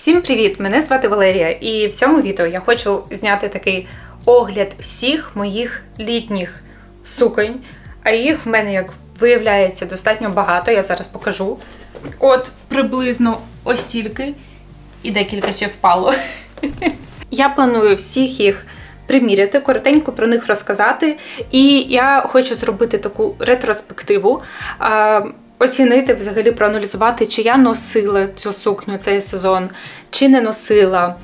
Всім привіт! Мене звати Валерія, і в цьому відео я хочу зняти такий огляд всіх моїх літніх суконь. А їх в мене, як виявляється, достатньо багато. Я зараз покажу. От приблизно ось стільки, і декілька ще впало. Я планую всіх їх приміряти, коротенько про них розказати. І я хочу зробити таку ретроспективу. Оцінити, взагалі проаналізувати, чи я носила цю сукню цей сезон, чи не носила,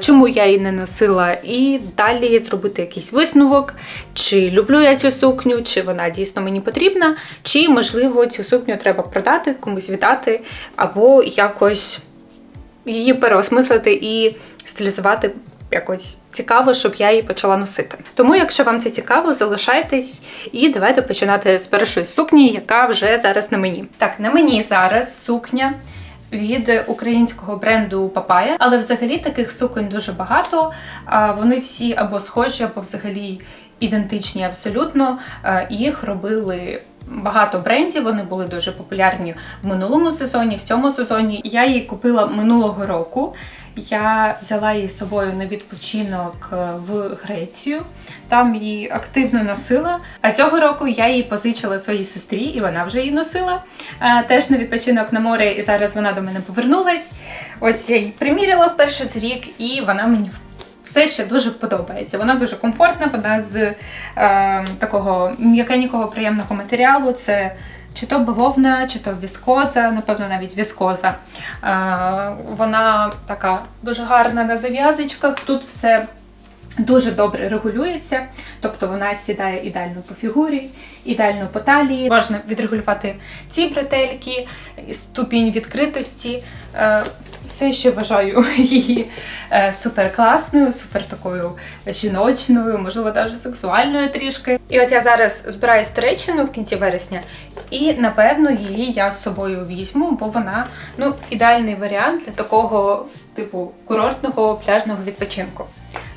чому я її не носила, і далі зробити якийсь висновок, чи люблю я цю сукню, чи вона дійсно мені потрібна, чи можливо цю сукню треба продати, комусь віддати, або якось її переосмислити і стилізувати якось цікаво, щоб я її почала носити. Тому, якщо вам це цікаво, залишайтесь і давайте починати з першої сукні, яка вже зараз на мені. Так, на мені зараз сукня. Від українського бренду Папая, але взагалі таких суконь дуже багато. Вони всі або схожі, або взагалі ідентичні абсолютно. Їх робили багато брендів. Вони були дуже популярні в минулому сезоні, в цьому сезоні. Я її купила минулого року. Я взяла її з собою на відпочинок е, в Грецію. Там її активно носила. А цього року я її позичила своїй сестрі, і вона вже її носила. Е, Теж на відпочинок на море, і зараз вона до мене повернулась. Ось я її приміряла вперше з рік, і вона мені все ще дуже подобається. Вона дуже комфортна, вона з е, такого м'якенького приємного матеріалу. Це чи то бавовна, чи то віскоза, напевно, навіть віскоза. Е, вона така дуже гарна на зав'язочках. Тут все дуже добре регулюється, тобто вона сідає ідеально по фігурі, ідеально по талії. Можна відрегулювати ці бретельки, ступінь відкритості. Все ще вважаю її е, супер класною, супер такою жіночною, можливо, навіть сексуальною трішки. І от я зараз збираюсь в Туреччину в кінці вересня, і напевно її я з собою візьму, бо вона ну ідеальний варіант для такого типу курортного пляжного відпочинку.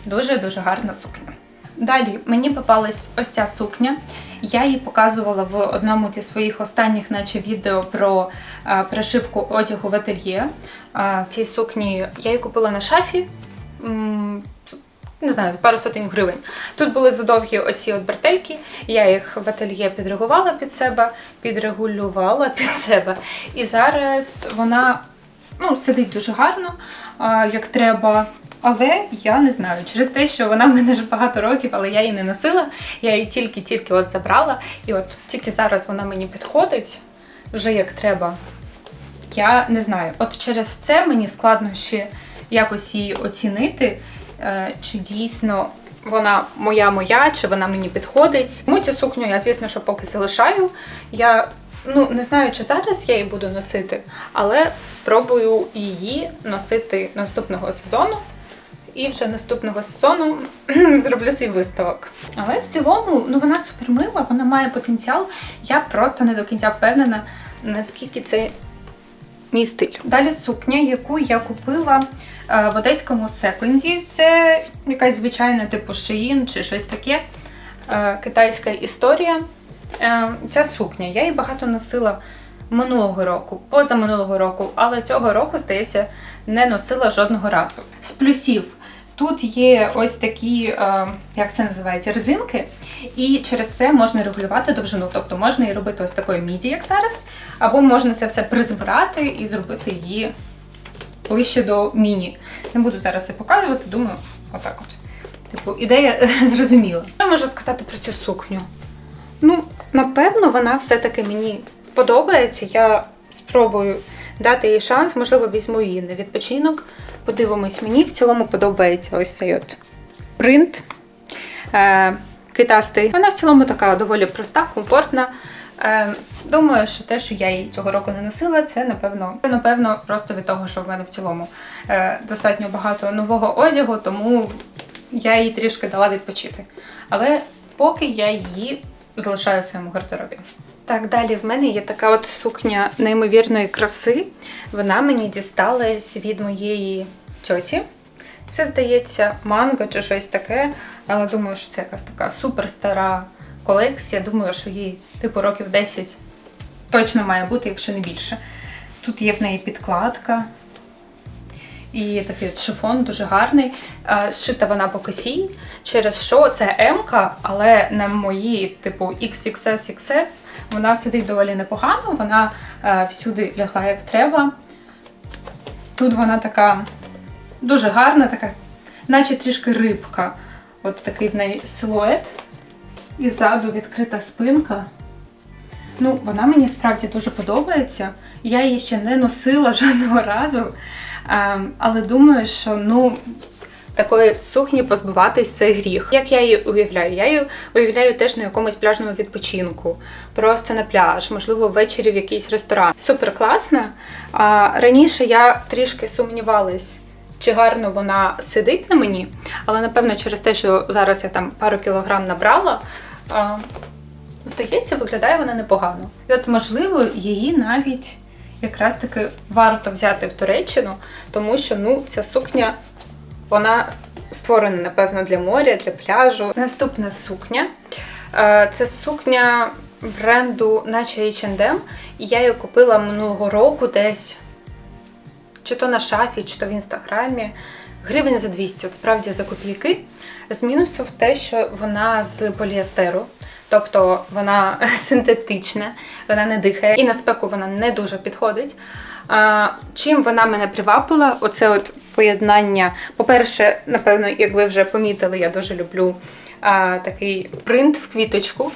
Дуже дуже гарна сукня. Далі мені попалась ось ця сукня. Я її показувала в одному зі своїх останніх, наче відео про а, пришивку одягу в ательє. А, в цій сукні я її купила на шафі. М, Не знаю, за пару сотень гривень. Тут були задовгі оці от бретельки, я їх в ательє підрегувала під себе, підрегулювала під себе. І зараз вона ну, сидить дуже гарно, як треба. Але я не знаю, через те, що вона в мене вже багато років, але я її не носила. Я її тільки-тільки от забрала. І от тільки зараз вона мені підходить вже як треба. Я не знаю. От через це мені складно ще якось її оцінити, е, чи дійсно вона моя моя, чи вона мені підходить. Тому цю сукню я, звісно, що поки залишаю. Я ну не знаю, чи зараз я її буду носити, але спробую її носити наступного сезону. І вже наступного сезону зроблю свій виставок. Але в цілому, ну вона супермила, вона має потенціал. Я просто не до кінця впевнена, наскільки це мій стиль. Далі сукня, яку я купила е, в одеському секунді. Це якась звичайна типу шиїн чи щось таке. Е, китайська історія. Е, ця сукня, я її багато носила минулого року, позаминулого року, але цього року, здається, не носила жодного разу. З плюсів. Тут є ось такі, е, як це називається, резинки, і через це можна регулювати довжину. Тобто можна її робити ось такою міді, як зараз, або можна це все призбирати і зробити її ближче до міні. Не буду зараз це показувати, думаю, отак от. Типу, ідея зрозуміла. Що я можу сказати про цю сукню? Ну, напевно, вона все-таки мені подобається. Я спробую дати їй шанс, можливо, візьму її на відпочинок. Подивимось, мені в цілому подобається ось цей от принт е, китастий. Вона в цілому така доволі проста, комфортна. Е, думаю, що те, що я її цього року не носила, це напевно, це напевно просто від того, що в мене в цілому е, достатньо багато нового одягу, тому я їй трішки дала відпочити. Але поки я її залишаю в своєму гардеробі. Так, далі в мене є така от сукня неймовірної краси. Вона мені дісталась від моєї тьоті. Це, здається, манго чи щось таке, але думаю, що це якась така суперстара колекція. Думаю, що їй типу років 10 точно має бути, якщо не більше. Тут є в неї підкладка. І такий от шифон дуже гарний. Е, Зшита вона по косі, через що це М, але на моїй, типу, XXS вона сидить доволі непогано, вона е, всюди лягла як треба. Тут вона така дуже гарна, така, наче трішки рибка. От такий в неї силует. І ззаду відкрита спинка. Ну, вона мені справді дуже подобається. Я її ще не носила жодного разу. Ем, але думаю, що ну. Такої сукні позбуватись це гріх. Як я її уявляю? Я її уявляю теж на якомусь пляжному відпочинку, просто на пляж, можливо, ввечері в якийсь ресторан. Супер класна. Раніше я трішки сумнівалась, чи гарно вона сидить на мені, але напевно через те, що зараз я там пару кілограм набрала. А, Здається, виглядає вона непогано. І от, можливо, її навіть якраз таки варто взяти в Туреччину, тому що ну, ця сукня вона створена, напевно, для моря, для пляжу. Наступна сукня. Е, Це сукня бренду, наче H&M. І я її купила минулого року десь чи то на шафі, чи то в інстаграмі. Гривень за 200, от справді за копійки. З мінусів те, що вона з поліестеру, тобто вона синтетична, вона не дихає, і на спеку вона не дуже підходить. А, Чим вона мене привабила? Оце от поєднання. По-перше, напевно, як ви вже помітили, я дуже люблю а, такий принт в квіточку,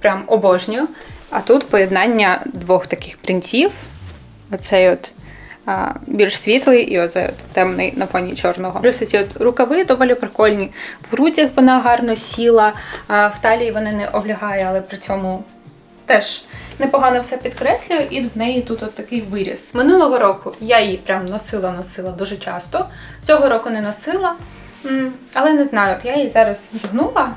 прям обожнюю. А тут поєднання двох таких принтів. Оцей от а, більш світлий і оцей от темний на фоні чорного. Плюс ці от рукави доволі прикольні. В грудях вона гарно сіла, а в талії вона не облягає, але при цьому теж непогано все підкреслюю, і в неї тут от такий виріс. Минулого року я її прям носила-носила дуже часто. Цього року не носила, але не знаю, от я її зараз вдягнула,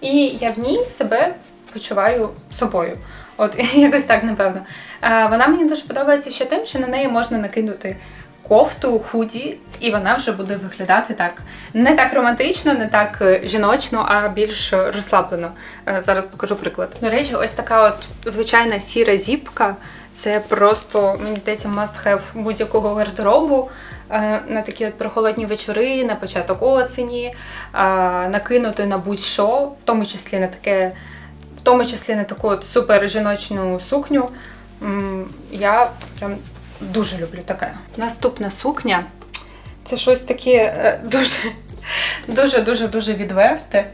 і я в ній себе почуваю собою. От якось так, напевно. Вона мені дуже подобається ще тим, що на неї можна накинути кофту, худі, і вона вже буде виглядати так не так романтично, не так е, жіночно, а більш розслаблено. Е, Зараз покажу приклад. До речі, ось така от звичайна сіра зіпка. Це просто, мені здається, must have будь-якого гардеробу е, на такі от прохолодні вечори, на початок осені, накинути на будь-що, в тому числі на таке, в тому числі на таку от супер жіночну сукню. Я прям дуже люблю таке. Наступна сукня це щось таке е, дуже, дуже, дуже, дуже відверте.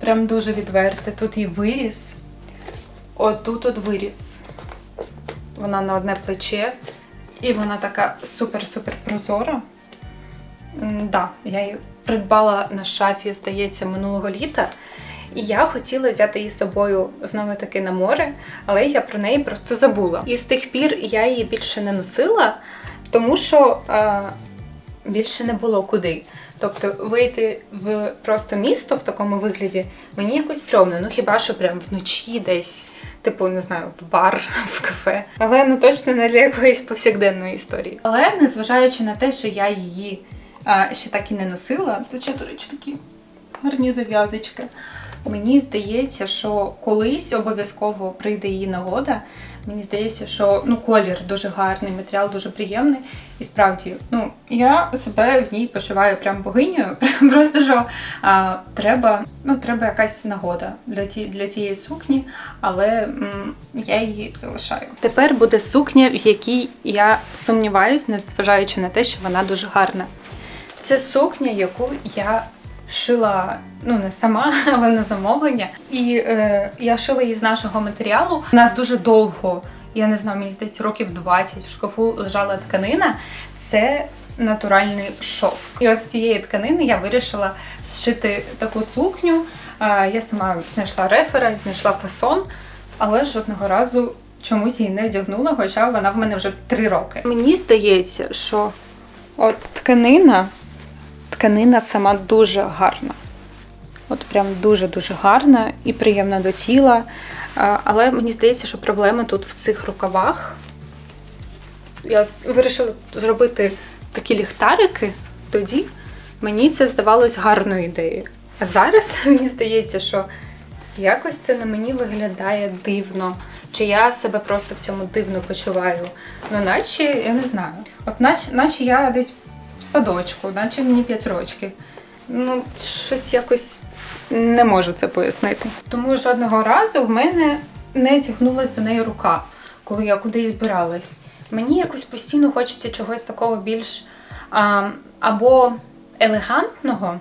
Прям дуже відверте. Тут і виріс. Отут от виріс. Вона на одне плече. І вона така супер-супер прозора. М, Да, я її придбала на шафі, здається, минулого літа. І я хотіла взяти її з собою знову таки на море, але я про неї просто забула. І з тих пір я її більше не носила, тому що е, більше не було куди. Тобто вийти в просто місто в такому вигляді мені якось стрьомно. Ну хіба що прям вночі десь, типу, не знаю, в бар, в кафе. Але ну точно не для якоїсь повсякденної історії. Але незважаючи на те, що я її а, ще так і не носила, ще, до речі, такі гарні зав'язочки. Мені здається, що колись обов'язково прийде її нагода. Мені здається, що ну колір дуже гарний, матеріал дуже приємний. І справді, ну я себе в ній почуваю прям богинею. Просто що а, треба, ну треба якась нагода для ті, для цієї сукні, але м, я її залишаю. Тепер буде сукня, в якій я сумніваюсь, незважаючи на те, що вона дуже гарна. Це сукня, яку я шила ну не сама, але на замовлення. І е, я шила її з нашого матеріалу. У нас дуже довго, я не знаю, мені здається, років 20 в шкафу лежала тканина. Це натуральний шовк. І от з цієї тканини я вирішила зшити таку сукню. Е, я сама знайшла референс, знайшла фасон, але жодного разу. Чомусь її не вдягнула, хоча вона в мене вже три роки. Мені здається, що от тканина тканина сама дуже гарна. От прям дуже-дуже гарна і приємна до тіла. Але мені здається, що проблема тут в цих рукавах. Я вирішила зробити такі ліхтарики, тоді мені це здавалось гарною ідеєю. А зараз мені здається, що Якось це на мені виглядає дивно. Чи я себе просто в цьому дивно почуваю? Ну, наче, я не знаю. От наче, наче я десь в садочку, наче мені 5 років. Ну, щось якось не можу це пояснити. Тому жодного разу в мене не тягнулася до неї рука, коли я кудись збиралась. Мені якось постійно хочеться чогось такого більш а, або елегантного,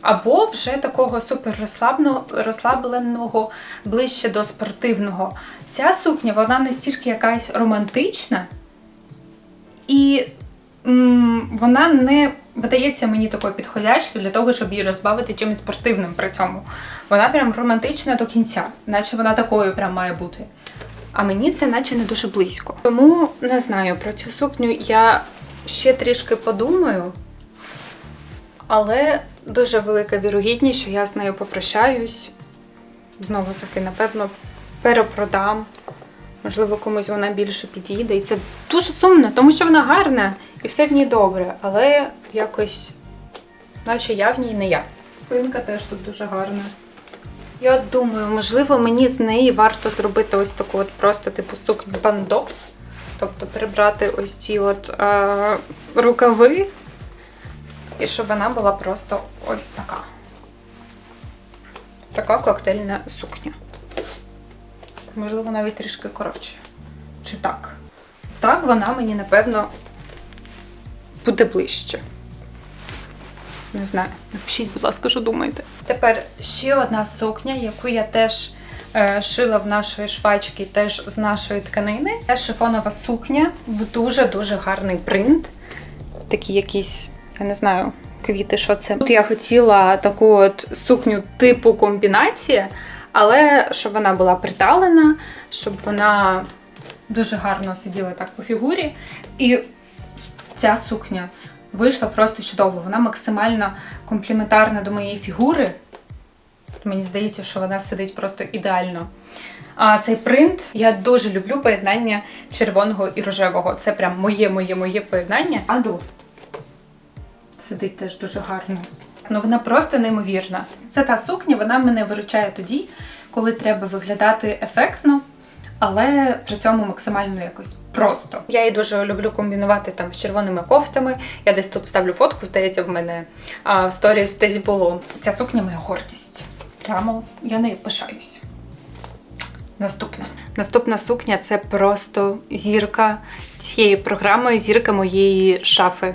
або вже такого супер розслабленого, ближче до спортивного. Ця сукня, вона настільки якась романтична, і вона не видається мені такою підходящою для того, щоб її розбавити чимось спортивним при цьому. Вона прям романтична до кінця, наче вона такою прям має бути. А мені це наче не дуже близько. Тому не знаю про цю сукню я ще трішки подумаю. Але дуже велика вірогідність, що я з нею попрощаюсь. Знову таки, напевно, перепродам. Можливо, комусь вона більше підійде. І це дуже сумно, тому що вона гарна і все в ній добре, але якось, наче я в ній не я. Спинка теж тут дуже гарна. Я думаю, можливо, мені з неї варто зробити ось таку от просто типу сукню бандо. Тобто прибрати ось ці от е, рукави, і щоб вона була просто ось така. Така коктейльна сукня. Можливо, навіть трішки коротше. Чи так? Так, вона мені, напевно, буде ближче. Не знаю. Напишіть, будь ласка, що думаєте. Тепер ще одна сукня, яку я теж е, шила в нашої швачки, теж з нашої тканини. Це шифонова сукня в дуже-дуже гарний принт. Такі якісь, я не знаю, квіти, що це. Тут я хотіла таку от сукню типу комбінація, але щоб вона була приталена, щоб вона дуже гарно сиділа так по фігурі. І ця сукня вийшла просто чудово. Вона максимально компліментарна до моєї фігури. Мені здається, що вона сидить просто ідеально. А цей принт я дуже люблю поєднання червоного і рожевого. Це прям моє, моє, моє поєднання. Аду сидить теж дуже гарно. Ну вона просто неймовірна. Це та сукня, вона мене виручає тоді, коли треба виглядати ефектно, але при цьому максимально якось просто. Я її дуже люблю комбінувати там з червоними кофтами. Я десь тут ставлю фотку, здається, в мене а, в сторіс десь було. Ця сукня моя гордість. Прямо я нею пишаюсь. Наступна. Наступна сукня це просто зірка цієї програми, зірка моєї шафи.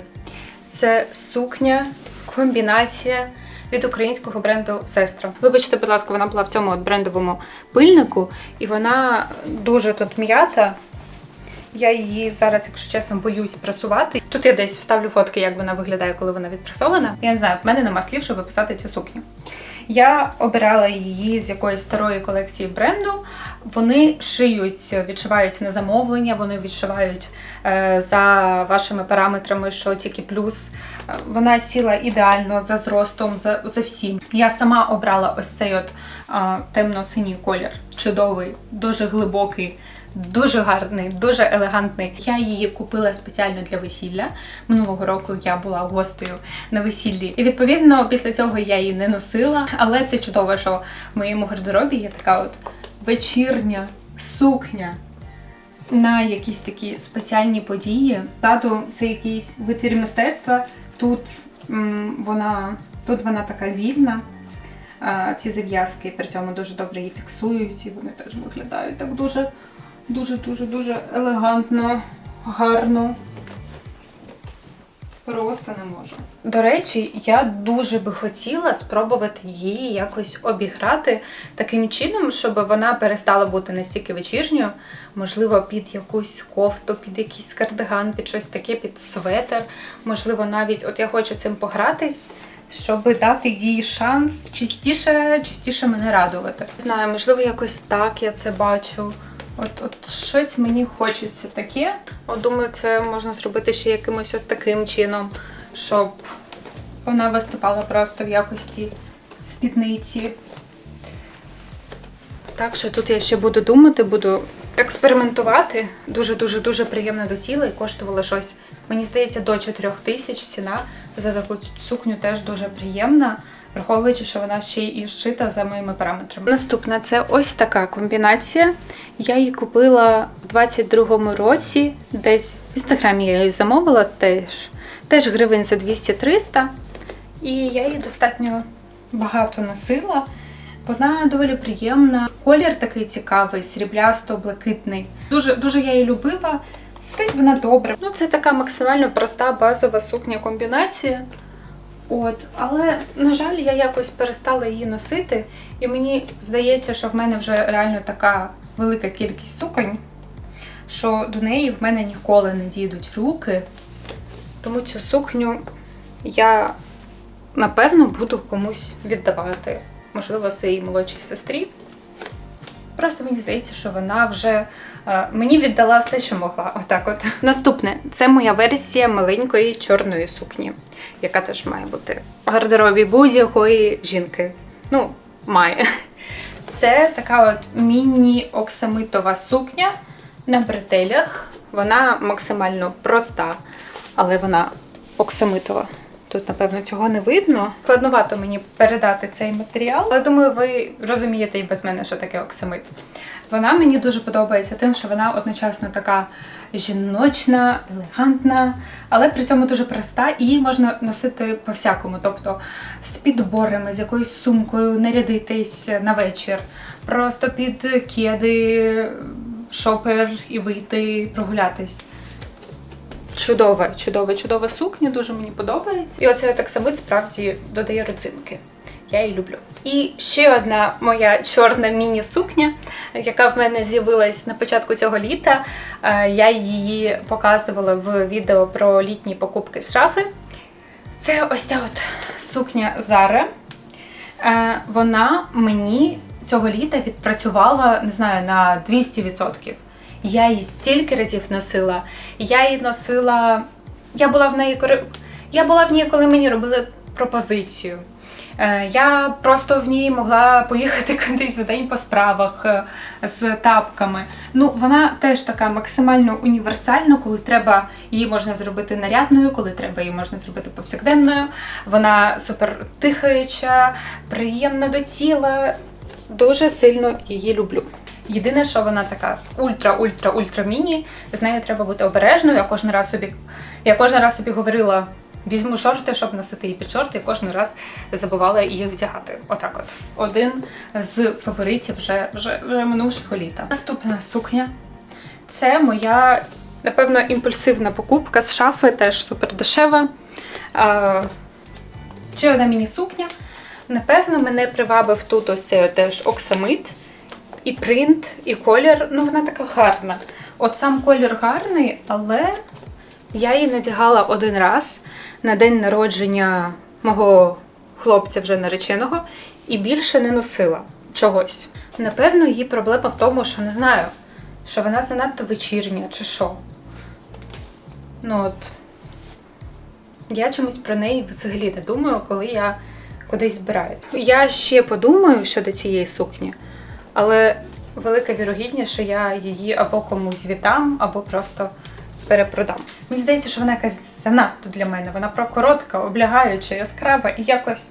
Це сукня, комбінація від українського бренду Сестра. Вибачте, будь ласка, вона була в цьому от брендовому пильнику, і вона дуже тут м'ята. Я її зараз, якщо чесно, боюсь прасувати. Тут я десь вставлю фотки, як вона виглядає, коли вона відпрасована. Я не знаю, в мене нема слів, щоб описати цю сукню. Я обирала її з якоїсь старої колекції бренду. Вони шиють, відшиваються на замовлення, вони відшивають е, за вашими параметрами, що тільки плюс. Е, Вона сіла ідеально за зростом, за, за всім. Я сама обрала ось цей от е, темно-синій колір, чудовий, дуже глибокий. Дуже гарний, дуже елегантний. Я її купила спеціально для весілля. Минулого року я була гостею на весіллі. І відповідно після цього я її не носила. Але це чудово, що в моєму гардеробі є така от вечірня сукня на якісь такі спеціальні події. Ззаду це якийсь витвір мистецтва. Тут м, вона тут вона така вільна. А, ці зав'язки при цьому дуже добре її фіксують, і вони теж виглядають так дуже, дуже, дуже, дуже елегантно, гарно. Просто не можу. До речі, я дуже би хотіла спробувати її якось обіграти таким чином, щоб вона перестала бути настільки вечірньою, можливо, під якусь кофту, під якийсь кардиган, під щось таке, під светер. Можливо, навіть от я хочу цим погратись. Щоб дати їй шанс частіше, частіше мене радувати. Не знаю, можливо, якось так я це бачу. От, от щось мені хочеться таке. От думаю, це можна зробити ще якимось от таким чином, щоб вона виступала просто в якості спідниці. Так що тут я ще буду думати, буду експериментувати. Дуже-дуже дуже приємно до тіла і коштувало щось. Мені здається, до 4 тисяч ціна за таку сукню теж дуже приємна. Враховуючи, що вона ще й зшита за моїми параметрами. Наступна це ось така комбінація. Я її купила в 22-му році, десь в інстаграмі я її замовила теж, теж гривень за 200-300. І я її достатньо багато носила. Вона доволі приємна. Колір такий цікавий, сріблясто-блакитний. Дуже, дуже я її любила. Сидить вона добре. Ну, це така максимально проста базова сукня комбінація. От, але, на жаль, я якось перестала її носити, і мені здається, що в мене вже реально така велика кількість суконь, що до неї в мене ніколи не дійдуть руки. Тому цю сукню я напевно буду комусь віддавати, можливо, своїй молодшій сестрі. Просто мені здається, що вона вже е, мені віддала все, що могла. Отак от. Наступне це моя версія маленької чорної сукні, яка теж має бути в гардеробі будь-якої жінки. Ну, має. Це така от міні-оксамитова сукня на бретелях. Вона максимально проста, але вона оксамитова. Тут, напевно, цього не видно. Складновато мені передати цей матеріал, але думаю, ви розумієте і без мене, що таке оксамит. Вона мені дуже подобається тим, що вона одночасно така жіночна, елегантна, але при цьому дуже проста, і її можна носити по-всякому. Тобто з підборами, з якоюсь сумкою, нарядитись на вечір, просто під кеди, шопер і вийти прогулятись. Чудова, чудова, чудова сукня, дуже мені подобається. І оцей от оксамит справді додає родзинки. Я її люблю. І ще одна моя чорна міні-сукня, яка в мене з'явилась на початку цього літа. Е, Я її показувала в відео про літні покупки з шафи. Це ось ця от сукня Zara. Е, Вона мені цього літа відпрацювала, не знаю, на 200%. Я її стільки разів носила. Я її носила. Я була в неї я була в ній, коли мені робили пропозицію. Е, Я просто в ній могла поїхати кудись в день по справах е, з тапками. Ну, вона теж така максимально універсальна, коли треба її можна зробити нарядною, коли треба її можна зробити повсякденною. Вона супер тихаюча, приємна до тіла. Дуже сильно її люблю. Єдине, що вона така ультра-ультра-ультра міні. З нею треба бути обережною. Я кожен раз собі, я кожен раз собі говорила, візьму шорти, щоб носити її під шорти, і кожен раз забувала їх вдягати. Отак от. Один з фаворитів вже, вже, вже минувшого літа. Наступна сукня. Це моя, напевно, імпульсивна покупка з шафи, теж супер дешева. А, ще одна міні-сукня. Напевно, мене привабив тут ось теж оксамит. І принт, і колір, ну вона така гарна. От сам колір гарний, але я її надягала один раз на день народження мого хлопця вже нареченого і більше не носила чогось. Напевно, її проблема в тому, що не знаю, що вона занадто вечірня чи що. Ну от. Я чомусь про неї взагалі не думаю, коли я кудись збираю. Я ще подумаю щодо цієї сукні, але велика вірогідність, що я її або комусь віддам, або просто перепродам. Мені здається, що вона якась занадто для мене. Вона про коротка, облягаюча, яскрава і якось,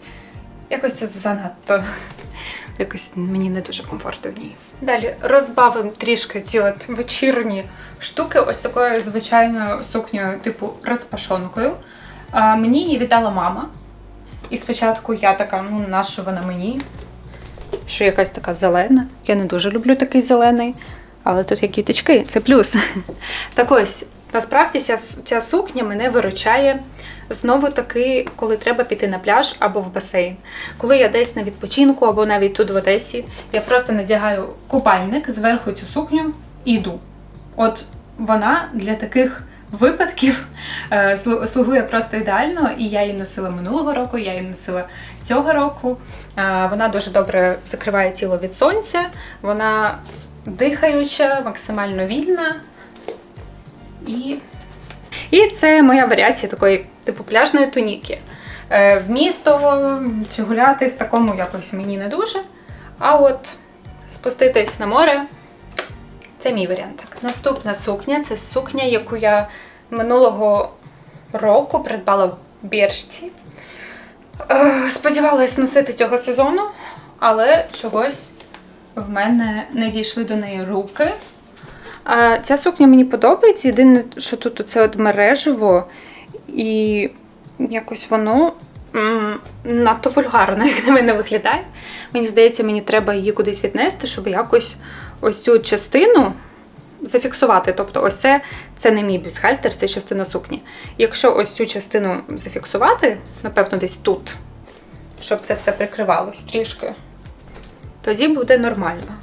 якось це занадто. Якось мені не дуже комфортно в ній. Далі розбавимо трішки ці от вечірні штуки, ось такою звичайною сукнею, типу розпашонкою. А, мені її віддала мама. І спочатку я така, ну нащо вона мені? Що якась така зелена. Я не дуже люблю такий зелений, але тут є квіточки, це плюс. Так ось, насправді ця, ця сукня мене виручає знову таки, коли треба піти на пляж або в басейн. Коли я десь на відпочинку або навіть тут в Одесі, я просто надягаю купальник зверху цю сукню і йду. От вона для таких випадків е, слугує просто ідеально, і я її носила минулого року, я її носила цього року. Е, Вона дуже добре закриває тіло від сонця, вона дихаюча, максимально вільна. І, і це моя варіація такої типу пляжної туніки. Е, В місто чи гуляти в такому якось мені не дуже. А от спуститись на море це мій варіант. Так. Наступна сукня це сукня, яку я минулого року придбала в Біршці. Е, Сподівалась носити цього сезону, але чогось в мене не дійшли до неї руки. Ця сукня мені подобається. Єдине, що тут оце от мережево, і якось воно надто вульгарно, як на мене виглядає. Мені здається, мені треба її кудись віднести, щоб якось ось цю частину зафіксувати. Тобто, ось це, це не мій бюстгальтер, це частина сукні. Якщо ось цю частину зафіксувати, напевно, десь тут, щоб це все прикривалось трішки, тоді буде нормально.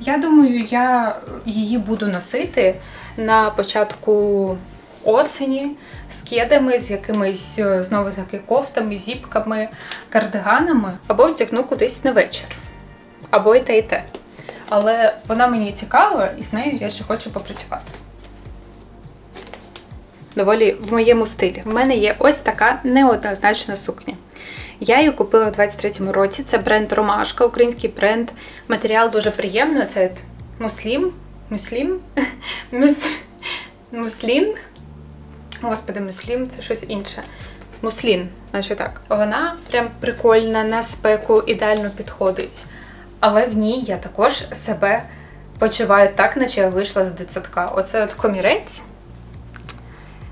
Я думаю, я її буду носити на початку осені з кедами, з якимись е, знову таки кофтами, зіпками, кардиганами, або вдягну кудись на вечір. Або і те, і те. Але вона мені цікава, і з нею я ще хочу попрацювати. Доволі в моєму стилі. В мене є ось така неоднозначна сукня. Я її купила в 23-му році. Це бренд Ромашка, український бренд. Матеріал дуже приємний. Це муслім. Муслім? Мус... Муслін. Господи, муслім це щось інше. Муслін, наче так. Вона прям прикольна, на спеку ідеально підходить. Але в ній я також себе почуваю так, наче я вийшла з дитсадка. Оце от комірець.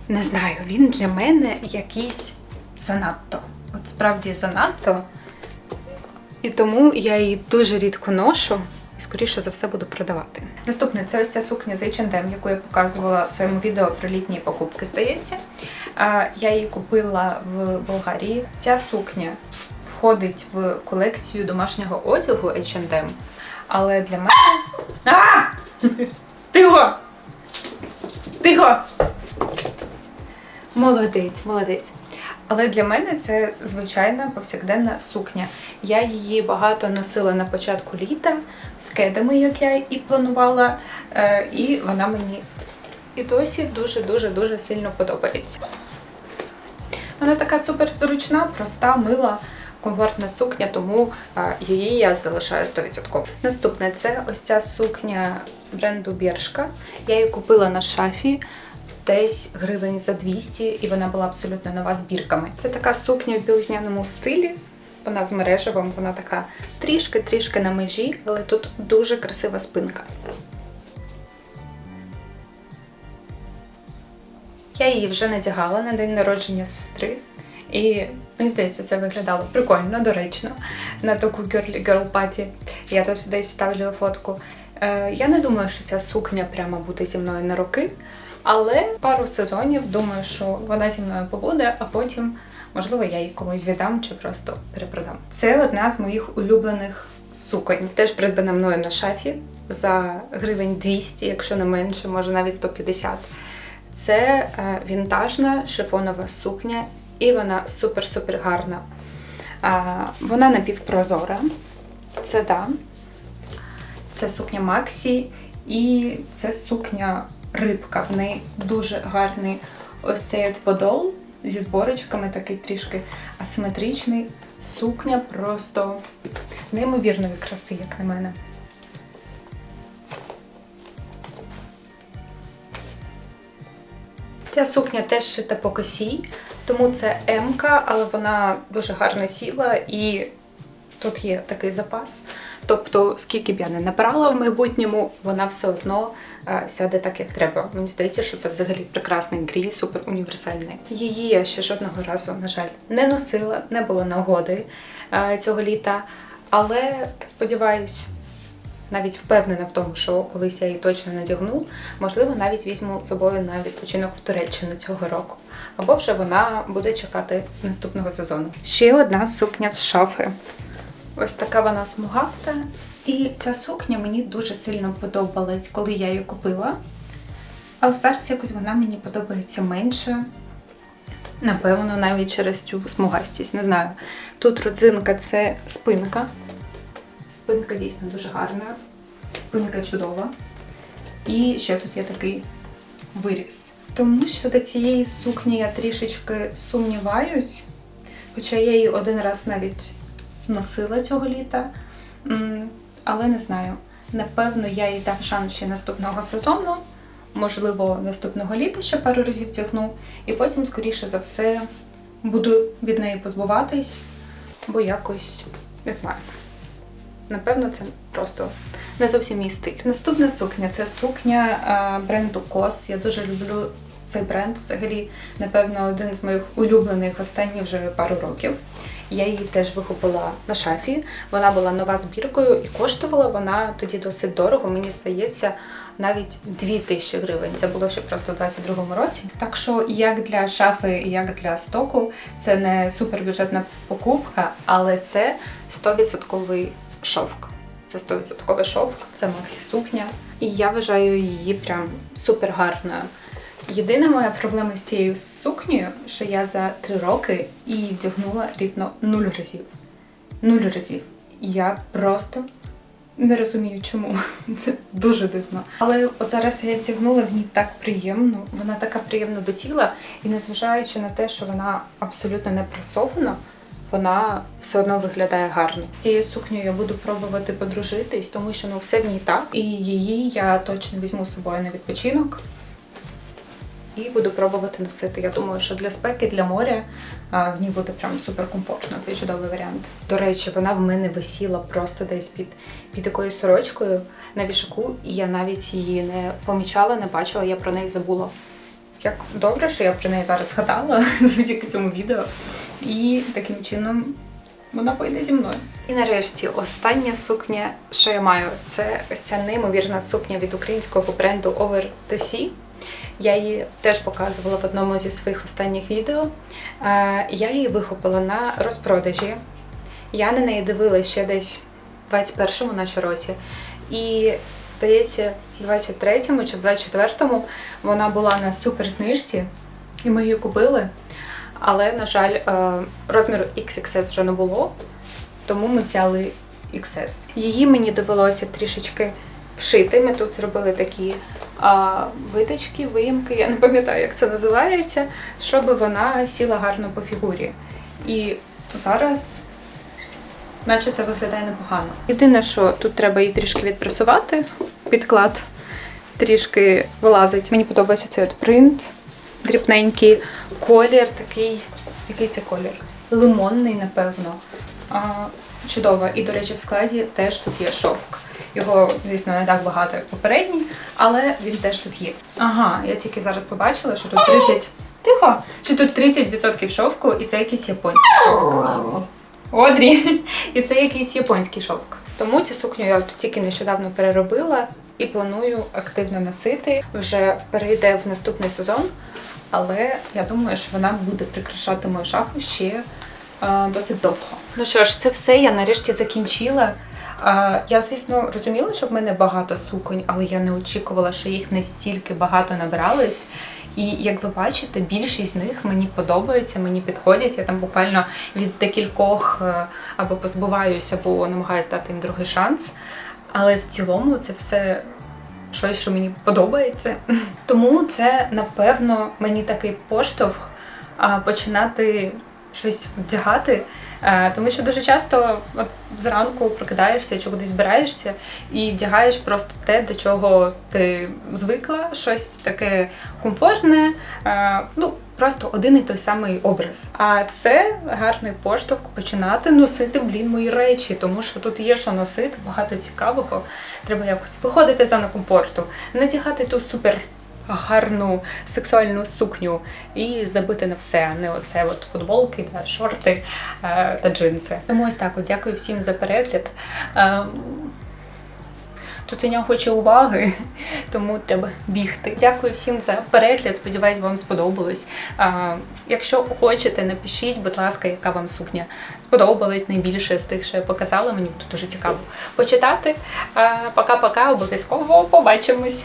Не знаю, він для мене якийсь занадто. От справді занадто. І тому я її дуже рідко ношу і, скоріше за все, буду продавати. Наступне це ось ця сукня з H&M, яку я показувала в своєму відео про літні покупки, здається. Я її купила в Болгарії. Ця сукня входить в колекцію домашнього одягу H&M, але для мене. А! Тихо! Тихо! Молодець, молодець. Але для мене це звичайна повсякденна сукня. Я її багато носила на початку літа з кедами, як я і планувала, е, і вона мені і досі дуже-дуже дуже сильно подобається. Вона така супер зручна, проста, мила, комфортна сукня, тому е, її я залишаю 100%. Наступне це ось ця сукня бренду Бершка. Я її купила на шафі десь гривень за 200, і вона була абсолютно нова з бірками. Це така сукня в білизняному стилі. Вона з мережевим, вона така трішки-трішки на межі, але тут дуже красива спинка. Я її вже надягала на день народження сестри. І мені здається, це виглядало прикольно, доречно на таку party. Я тут десь ставлю фотку. Е, я не думаю, що ця сукня прямо буде зі мною на роки, але пару сезонів думаю, що вона зі мною побуде, а потім, можливо, я її комусь віддам чи просто перепродам. Це одна з моїх улюблених суконь. Теж придбана мною на шафі за гривень 200, якщо не менше, може навіть 150. Це е, вінтажна шифонова сукня, і вона супер-супер гарна. Вона напівпрозора. Це да. Це сукня Максі, і це сукня рибка. В неї дуже гарний ось цей от подол зі зборочками, такий трішки асиметричний. Сукня просто неймовірної краси, як на мене. Ця сукня теж шита по косі, тому це м але вона дуже гарно сіла і тут є такий запас. Тобто, скільки б я не набрала в майбутньому, вона все одно е, сяде так, як треба. Мені здається, що це взагалі прекрасний гріль, супер універсальний. Її я ще жодного разу, на жаль, не носила, не було нагоди е, цього літа. Але сподіваюсь, навіть впевнена в тому, що колись я її точно надягну, можливо, навіть візьму з собою на відпочинок в Туреччину цього року. Або вже вона буде чекати наступного сезону. Ще одна сукня з шафи. Ось така вона смугаста. І ця сукня мені дуже сильно подобалась, коли я її купила. Але зараз якось вона мені подобається менше. Напевно, навіть через цю смугастість. Не знаю. Тут родзинка це спинка. Спинка дійсно дуже гарна. Спинка чудова. І ще тут є такий виріз. Тому що до цієї сукні я трішечки сумніваюсь, хоча я її один раз навіть носила цього літа. Але не знаю. Напевно, я їй дам шанс ще наступного сезону, можливо, наступного літа ще пару разів тягну, і потім, скоріше за все, буду від неї позбуватись, бо якось не знаю. Напевно, це просто не зовсім мій стиль. Наступна сукня це сукня бренду COS. Я дуже люблю цей бренд. Взагалі, напевно, один з моїх улюблених останні вже пару років. Я її теж викупила на шафі. Вона була нова збіркою і коштувала вона тоді досить дорого. Мені здається, навіть 2000 гривень. Це було ще просто у 22-му році. Так що, як для шафи, як для стоку, це не супербюджетна покупка, але це 100% шовк. Це 100% шовк, це Максі сукня. І я вважаю її прям супер гарною. Єдина моя проблема з цією сукнею, що я за три роки її вдягнула рівно нуль разів. Нуль разів. Я просто не розумію, чому. Це дуже дивно. Але от зараз я вдягнула в ній так приємно. Вона така приємно до тіла, і незважаючи на те, що вона абсолютно не пресована, вона все одно виглядає гарно. З цією сукнею я буду пробувати подружитись, тому що ну все в ній так. І її я точно візьму з собою на відпочинок. І буду пробувати носити. Я думаю, що для спеки, для моря в ній буде прям суперкомфортно. Це чудовий варіант. До речі, вона в мене висіла просто десь під, під такою сорочкою на вішаку, і я навіть її не помічала, не бачила, я про неї забула. Як добре, що я про неї зараз згадала завдяки цьому відео. І таким чином вона поїде зі мною. І нарешті остання сукня, що я маю, це ось ця неймовірна сукня від українського бренду Over the Sea. Я її теж показувала в одному зі своїх останніх відео. Е, Я її вихопила на розпродажі. Я на неї дивилася ще десь в 21-му наче році. І, здається, в 23-му чи в 24-му вона була на суперзнижці, і ми її купили. Але, на жаль, е, розміру XXS вже не було, тому ми взяли XS. Її мені довелося трішечки вшити. Ми тут зробили такі а, виточки, виїмки, я не пам'ятаю, як це називається, щоб вона сіла гарно по фігурі. І зараз, наче це виглядає непогано. Єдине, що тут треба її трішки відпресувати, підклад трішки вилазить. Мені подобається цей от принт, дрібненький колір, такий, який це колір? Лимонний, напевно. А, чудово. І, до речі, в складі теж тут є шовк. Його, звісно, не так багато, як попередній, але він теж тут є. Ага, я тільки зараз побачила, що тут 30. Тихо! Що тут 30% шовку, і це якийсь японський шовк. Одрі! І це якийсь японський шовк. Тому цю сукню я от тільки нещодавно переробила і планую активно носити. Вже перейде в наступний сезон, але я думаю, що вона буде прикрашати мою шафу ще е, досить довго. Ну що ж, це все я нарешті закінчила. Я, звісно, розуміла, що в мене багато суконь, але я не очікувала, що їх настільки багато набралось. І як ви бачите, більшість з них мені подобаються, мені підходять. Я там буквально від декількох е, або позбуваюся, або намагаюся дати їм другий шанс. Але в цілому це все щось, що мені подобається. Тому це, напевно, мені такий поштовх починати щось вдягати. Е, Тому що дуже часто от зранку прокидаєшся, чи кудись збираєшся і вдягаєш просто те, до чого ти звикла, щось таке комфортне, е, ну просто один і той самий образ. А це гарний поштовх починати носити блін мої речі, тому що тут є що носити, багато цікавого. Треба якось виходити з зони комфорту, надягати ту супер гарну сексуальну сукню і забити на все, а не оце от футболки, шорти е, та джинси. Тому ось так, от дякую всім за перегляд. Туценя хоче уваги, тому треба бігти. Дякую всім за перегляд. Сподіваюсь, вам сподобалось. А, Якщо хочете, напишіть, будь ласка, яка вам сукня сподобалась найбільше з тих, що я показала. Мені буде дуже цікаво почитати. Пока-пока, обов'язково побачимось.